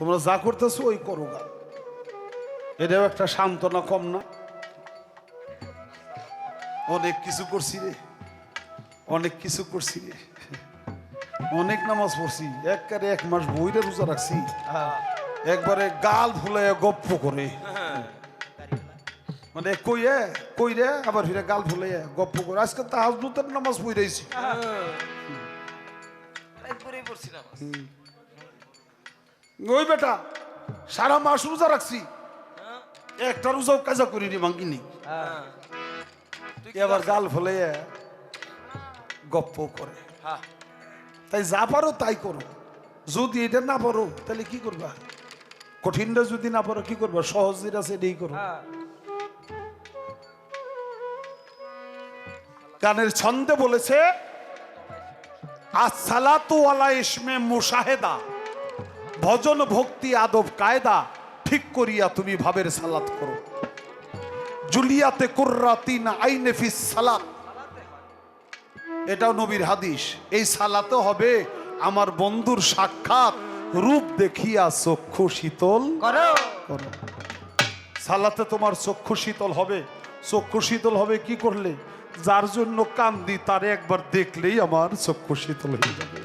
তোমরা যা করতেছো ওই করো গা। এটাও একটা সান্ত্বনা কম না? অনেক কিছু করছি রে। অনেক কিছু করছি রে। অনেক নামাজ পড়ছি। একবারে এক মাস বইরে রোজা রাখছি। একবারে গাল ফুলে গপ্প করে। মানে কইয়ে কইরে আবার ফিরে গাল ফুলে গপ্প করে। আজকে তাহাজুতের নামাজ পড়েছি একবারেই পড়ছিলাম ওই বেটা, সারা মাস রোজা রাখছি। একটা রোজাও কাজা করিনি ভাঙ্গিনি। তুই এবার গাল ফুলে গপ্প করে। তাই যা পারো তাই করো। যদি এটা না পারো, তাহলে কি করবা? কঠিনটা যদি না পারো, কি করবা? সহজ যেটা এটাই করো। গানের ছন্দে বলেছে, আসসালাতু আলা ইসমে মুশাহেদা। ভজন ভক্তি আদব কায়দা ঠিক করিয়া তুমি ভাবের সালাত করো। জুলিয়াতে কুর্রাতিন আইনে ফিস সালাত। এটাও নবীর হাদিস। এই সালাতে হবে আমার বন্ধুর সাক্ষাৎ রূপ দেখিয়া চক্ষু শীতল সালাতে তোমার চক্ষু শীতল হবে। চক্ষু শীতল হবে কি করলে? যার জন্য কান্দি তারে একবার দেখলেই আমার চক্ষু শীতল হয়ে যাবে।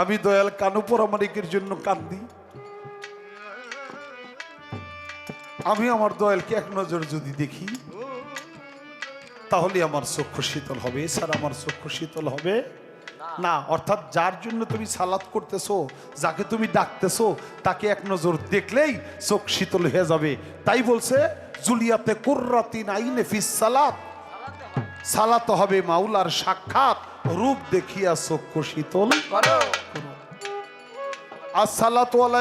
আমি দয়াল কানু পরামানিকের জন্য কান্দি। আমি আমার দয়ালকে এক নজর যদি দেখি, তাহলে আমার চক্ষু শীতল হবে। এছাড়া আমার চক্ষু শীতল হবে না। অর্থাৎ যার জন্য তুমি সালাত করতেছো, যাকে তুমি ডাকতেছো, তাকে এক নজর দেখলেই চোখ শীতল হয়ে যাবে। তাই বলছে, জুলিয়াতে কুর্রাতি নাইনে ফিস সালাত। সালাত হবে মাওলার সাক্ষাৎ। রূপ দেখিয়া চক্ষু শীতল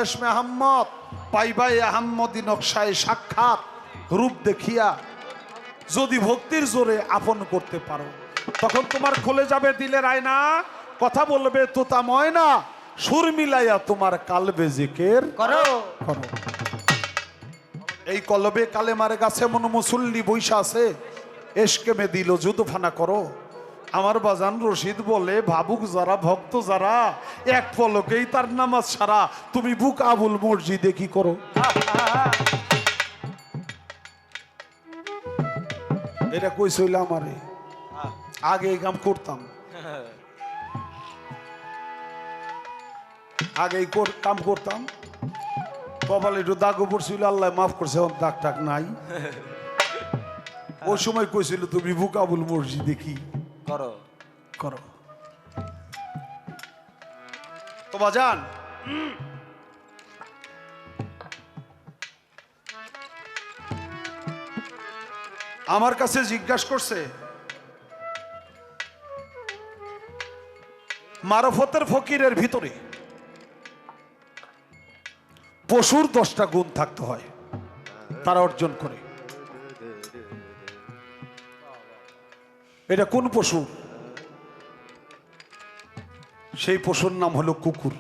ইসমে আহম্মদ পাইবাই আহম্মদি নকশায় সাক্ষাৎ রূপ দেখিয়া যদি ভক্তির জোরে আপন করতে পারো তখন তোমার খুলে যাবে দিলের আয়না কথা বলবে তোতা ময়না সুর মিলাইয়া তোমার কালবে জিকের করো। এই কলবে কালেমার গাছে মন মুসল্লি বৈশা আছে এসকে মে দিল যুদ্ধফানা করো। আমার বাজান রশিদ বলে, ভাবুক যারা, ভক্ত যারা, এক পলকেই তার নামাজ সারা। তুমি বুক আবুল মসজিদে কি করো? এটা কইছিল আমারে। আগে এই কাম করতাম। আগে এই কাম করতাম। কপালে একটু দাগও পড়ছিল আল্লাহ মাফ করছে, এখন দাগ টাক নাই। ওই সময় কইছিল, তুমি বুকাবুল মসজিদে কি? করো। করো। তো বাজান। আমার কাছে জিজ্ঞাসা করছে মারফতের ফকিরের ভিতরে পশুর দশটা গুণ থাকতে হয় তারা অর্জন করে। এটা কোন পশু? সেই পশুর নাম হলো কুকুর।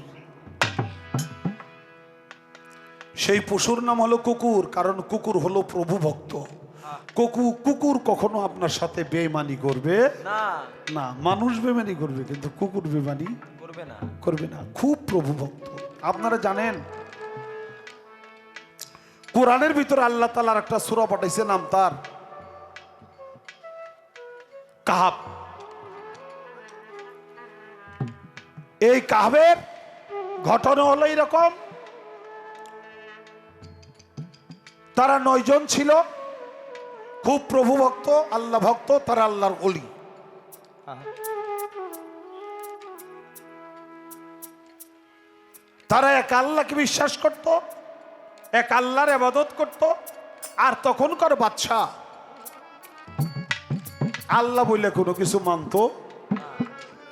সেই পশুর নাম হলো কুকুর কারণ কুকুর হলো প্রভু ভক্ত। কুকু কুকুর কখনো আপনার সাথে বেমানি করবে? না। না মানুষ বেমানি করবে কিন্তু কুকুর বেমানি করবে না। করবে না। খুব প্রভু ভক্ত। আপনারা জানেন কোরআনের ভিতরে আল্লাহ তালার একটা সুরা পাঠাইছে নাম তার কাহাব। এই কাহাবের ঘটনা হলো এরকম। তারা নয়জন ছিল। খুব প্রভু ভক্ত, আল্লাহ ভক্ত, তারা আল্লাহর অলি তারা এক আল্লাহকে বিশ্বাস করত, এক আল্লাহর আবাদত করত, আর তখনকার বাদশাহ। আল্লাহ বললে কোনো কিছু মানতো?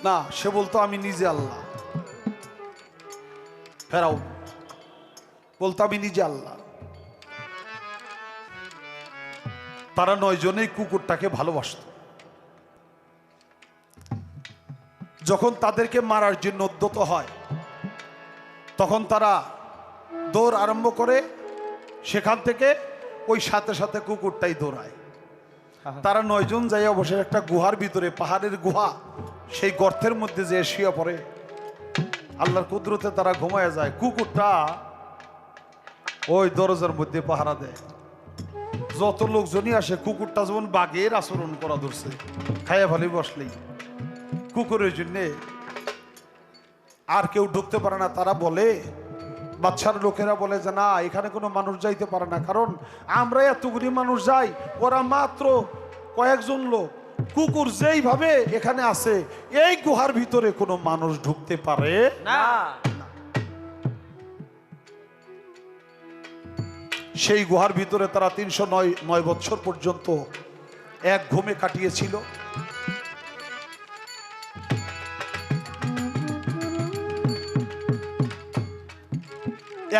না, সে বলতো, আমি নিজে আল্লাহ। ফেরাও। বলতো, আমি নিজে আল্লাহ। তারা নয়জনেই কুকুরটাকে ভালোবাসত। যখন তাদেরকে মারার জন্য উদ্যত হয়, তখন তারা দৌড় আরম্ভ করে, সেখান থেকে ওই সাথে সাথে কুকুরটাই দৌড়ায়। তারা নয়জন যাইয়া বসে একটা গুহার ভিতরে, পাহাড়ের গুহা, সেই গর্তের মধ্যে যে শুয়ে পড়ে। আল্লাহর কুদরতে তারা ঘুমায় যায়। কুকুরটা ওই দরজার মধ্যে পাহারা দেয়। যত লোকজনই আসে, কুকুরটা যেমন বাঘের আচরণ করা ধরছে, খাইয়া ভালোই বসলেই। কুকুরের জন্যে আর কেউ ঢুকতে পারে না। তারা বলে বাচ্চার লোকেরা বলে যে না এখানে কোনো মানুষ যাইতে পারে না। কারণ আমরা এতগুলি মানুষ যাই ওরা মাত্র কয়েকজন লোক। কুকুর যেইভাবে এখানে আছে এই গুহার ভিতরে কোনো মানুষ ঢুকতে পারে না। সেই গুহার ভিতরে তারা তিনশো নয় নয় বছর পর্যন্ত এক ঘুমে কাটিয়েছিল।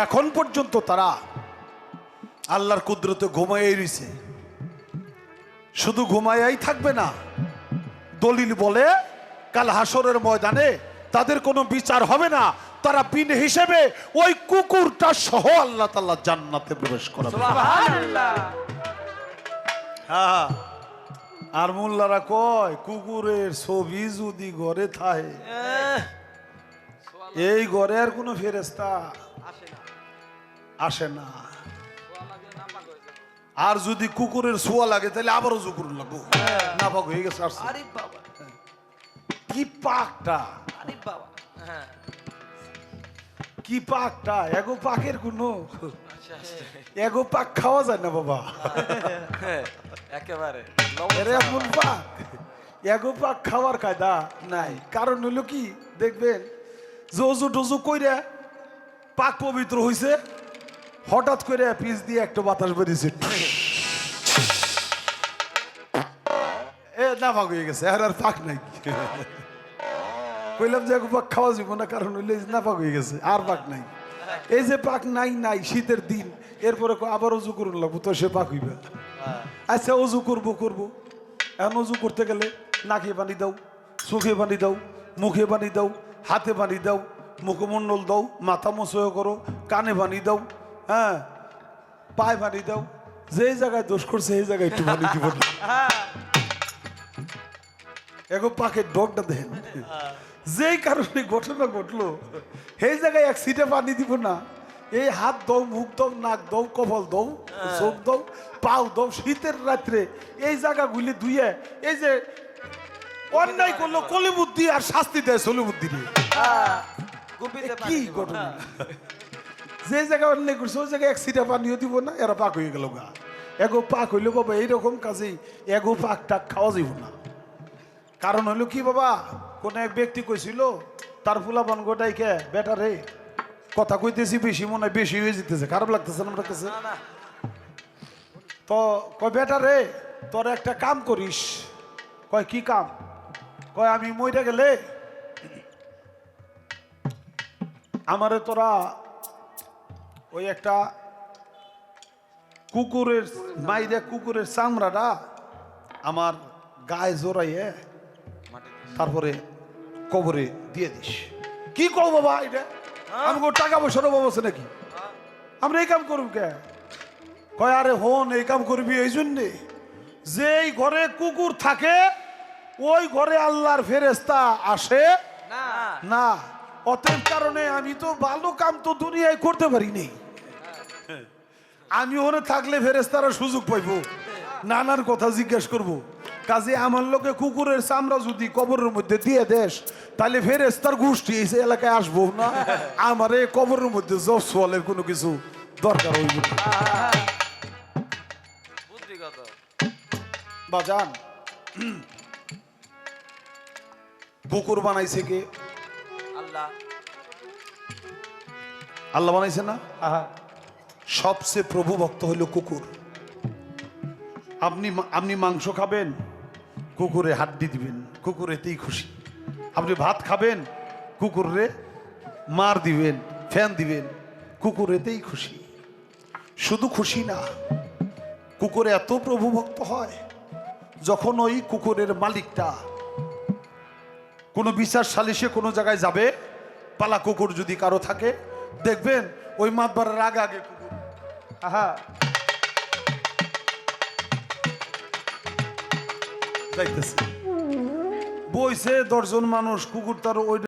এখন পর্যন্ত তারা আল্লাহর কুদরতে ঘুমাই রইছে। শুধু ঘুমাইয়াই থাকবে না দলিল বলে কাল হাসরের ময়দানে তাদের কোনো বিচার হবে না। তারা বিন হিসেবে ওই কুকুরটা সহ আল্লাহ তাল্লাহ জান্নাতে প্রবেশ করাবে। হ্যাঁ আর মোল্লারা কয় কুকুরের ছবি যদি ঘরে থাকে এই ঘরে আর কোনো ফেরেস্তা আসে না। আর যদি কুকুরের ছোঁয়া লাগে তাহলে আবারও জুকুর লাগবো। না পাক হয়ে গেছে আরে বাবা। কি পাকটা। আরে বাবা। হ্যাঁ। কি পাকটা। এগো পাকের কোনো। আচ্ছা, আচ্ছা। এগো পাক খাওয়া যায় না বাবা। হ্যাঁ, একেবারে। এমন পাক। এগো পাক খাওয়ার কায়দা নাই। কারণ হইল কি দেখবেন জজু টজু কইরা পাক পবিত্র হইছে। হঠাৎ করে পিস দিয়ে একটা বাতাস বেরিয়েছে। এ হয়ে গেছে আর আর পাক নাই। যে পাক খাওয়া যাব না, কারণ হইলে হয়ে গেছে, আর পাক নাই। এই যে পাক নাই নাই, শীতের দিন, এরপরে আবার সে পাক হইবে। আচ্ছা করব করব। এখন করতে গেলে নাকে পানি দাও, চোখে পানি দাও, মুখে পানি দাও, হাতে পানি দাও, মুখমণ্ডল দাও, মাথা মশয় করো, কানে পানি দাও হ্যাঁ। পায়ে পানি দাও। যে জায়গায় দোষ করছে সেই জায়গায় একটু পানি দিব। না এগো পাকের ডগটা দেন যেই কারণে ঘটনা ঘটলো সেই জায়গায় এক সিটে পানি দিব না। এই হাত দাও মুখ দাও নাক দাও কপাল দাও চোখ দাও পাও দাও শীতের রাত্রে এই জায়গাগুলি ধুয়ে এই যে অন্যায় করল কলি বুদ্ধি আর শাস্তি দেয় সলি বুদ্ধি দিয়ে গুপিতে এ পানি কি ঘটনা? না। যে জায়গায় অন্যায় করছে ওই জায়গায় এক সিটা পানিও দিব না এরা পাক হয়ে গেল গা। এগো পাক হইল বাবা এইরকম কাজে এগো পাক টাক খাওয়া যাব না। কারণ হলো কি বাবা কোন এক ব্যক্তি কইছিল তার ফুলা বান গোটাইকে বেটা রে। কথা কইতেছি বেশি মনে হয় বেশি হয়ে যেতেছে। খারাপ লাগতেছে না আমার কাছে তো কয় বেটা রে তোর একটা কাম করিস। কয় কি কাম? কয় আমি মইটা গেলে আমারে তোরা ওই একটা কুকুরের মাইরে কুকুরের চামড়াটা আমার গায়ে জোরাইয়ে তারপরে কবরে দিয়ে দিস। কি কও বাবা এটা? আমি টাকা পয়সার অভাব আছে নাকি? আমরা এই কাম করব কে? কয় আরে হন এই কাম করবি এই জন্যে? যেই ঘরে কুকুর থাকে ওই ঘরে আল্লাহর ফেরেস্তা আসে? না। অতএব কারণে আমি তো ভালো কাম তো দুনিয়ায় করতে পারি নি আমি ওখানে থাকলে ফেরেস্তারা সুযোগ পাইব। নানার কথা জিজ্ঞেস করব। কাজে আমার লোকে কুকুরের চামড়া যদি কবরের মধ্যে দিয়ে দেশ তাহলে ফেরেস্তার গোষ্ঠী এই এলাকায় আসব না? আমার এই কবরের মধ্যে জব সোয়ালের কোনো কিছু দরকার হইব বাজান কুকুর বানাইছে কে? আল্লাহ। আল্লাহ বানাইছে না? সবচেয়ে প্রভু ভক্ত হইল কুকুর। আপনি আপনি মাংস খাবেন, কুকুরে হাড্ডি দিবেন, কুকুরেতেই খুশি। আপনি ভাত খাবেন, কুকুরে মার দিবেন, ফ্যান দিবেন, কুকুরেতেই খুশি। শুধু খুশি না, কুকুরে এত প্রভু ভক্ত হয়, যখন ওই কুকুরের মালিকটা কোনো বিচার সালিশে কোনো জায়গায় যাবে, পালা কুকুর যদি কারও থাকে, দেখবেন ওই মাতবারের আগে আগে আহা। যাইতেছে। বইছে দশজন মানুষ কুকুর তার ওই